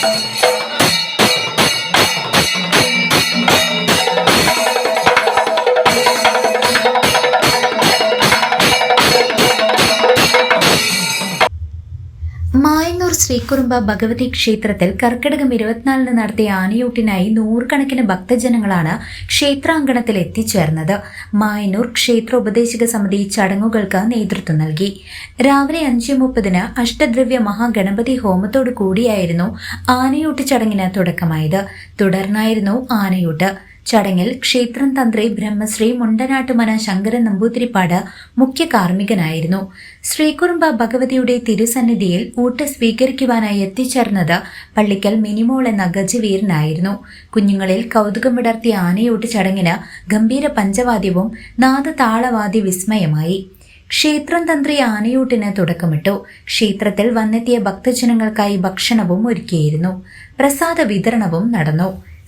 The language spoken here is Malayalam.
Thank you. ശ്രീകുറുമ്പ ഭഗവതി ക്ഷേത്രത്തിൽ കർക്കിടകം ഇരുപത്തിനാലിന് നടത്തിയ ആനയൂട്ടിനായി നൂറുകണക്കിന് ഭക്തജനങ്ങളാണ് ക്ഷേത്രാങ്കണത്തിൽ എത്തിച്ചേർന്നത്. മായനൂർ ക്ഷേത്ര ഉപദേശക സമിതി ചടങ്ങുകൾക്ക് നേതൃത്വം നൽകി. രാവിലെ അഞ്ച് മുപ്പതിന് അഷ്ടദ്രവ്യ മഹാഗണപതി ഹോമത്തോടു കൂടിയായിരുന്നു ആനയൂട്ട് ചടങ്ങിന് തുടക്കമായത്. തുടർന്നായിരുന്നു ആനയൂട്ട്. ചടങ്ങിൽ ക്ഷേത്രം തന്ത്രി ബ്രഹ്മശ്രീ മുണ്ടനാട്ടുമന ശങ്കരൻ നമ്പൂതിരിപ്പാട് മുഖ്യ കാർമ്മികനായിരുന്നു. ശ്രീകുറുമ്പ ഭഗവതിയുടെ തിരുസന്നിധിയിൽ ഊട്ട് സ്വീകരിക്കുവാനായി എത്തിച്ചേർന്നത് പള്ളിക്കൽ മിനിമോൾ എന്ന ഗജവീരനായിരുന്നു. കുഞ്ഞുങ്ങളിൽ കൗതുകം വിടർത്തിയ ആനയൂട്ട് ചടങ്ങിന് ഗംഭീര പഞ്ചവാദ്യവും നാദതാളവാദ്യ വിസ്മയമായി. ക്ഷേത്രം തന്ത്രി ആനയൂട്ടിന് തുടക്കമിട്ടു. ക്ഷേത്രത്തിൽ വന്നെത്തിയ ഭക്തജനങ്ങൾക്കായി ഭക്ഷണവും ഒരുക്കിയിരുന്നു. പ്രസാദ വിതരണവും നടന്നു.